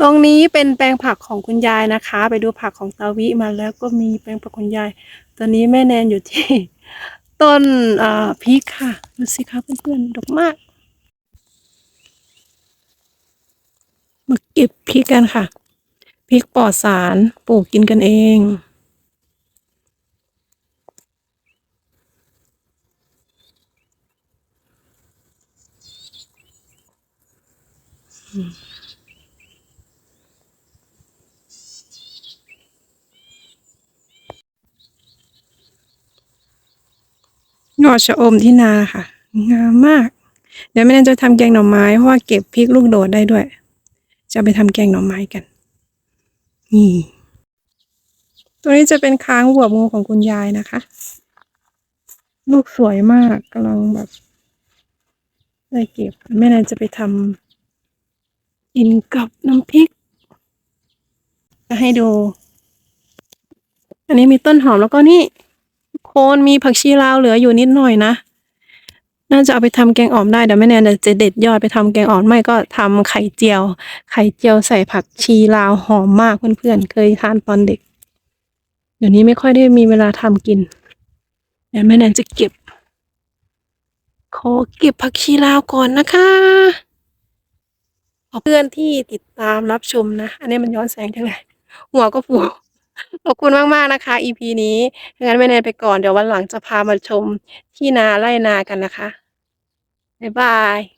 ตรงนี้เป็นแปลงผักของคุณยายนะคะ ไปดูผักของตาวิมาแล้วก็มีแปลงผักคุณยาย ตอนนี้แม่แนนอยู่ที่ ต้นพริกค่ะ ดูสิคะเพื่อนๆดกมาก มาเก็บพริกกันค่ะพริกปลอดสารปลูกกินกันเอง ยอชะอมที่นาค่ะ งามมาก เดี๋ยวแม่แนนจะทำแกงหน่อไม้เพราะว่าเก็บพริกลูกโดดได้ด้วย จะไปทำแกงหน่อไม้กันนี่ตัวนี้จะเป็นค้างหัวงูของคุณยายนะคะ ลูกสวยมากกำลังแบบได้เก็บแม่แนนจะไปทำกินกับน้ำพริกจะให้ดู อันนี้มีต้นหอมแล้วก็นี่ คนมีผักชีลาวเหลืออยู่นิดหน่อยนะ น่าจะเอาไปทำแกงอ่อมได้เดี๋ยวแม่แนนจะเด็ดยอดไปทำแกงอ่อมไม่ก็ทำไข่เจียว ไข่เจียวใส่ผักชีลาวหอมมากเพื่อนๆเคยทานตอนเด็ก เดี๋ยวนี้ไม่ค่อยได้มีเวลาทำกินเดี๋ยวแม่แนนจะเก็บ ขอเก็บผักชีลาวก่อนนะคะขอบเพื่อนที่ติดตามรับชมนะ อันนี้มันย้อนแสงจังเลยหัวก็ฟู ขอบคุณมากๆนะคะ EP นี้งั้นแม่แนนไปก่อน เดี๋ยววันหลังจะพามาชมที่นาไร่นากันนะคะ บ๊ายบาย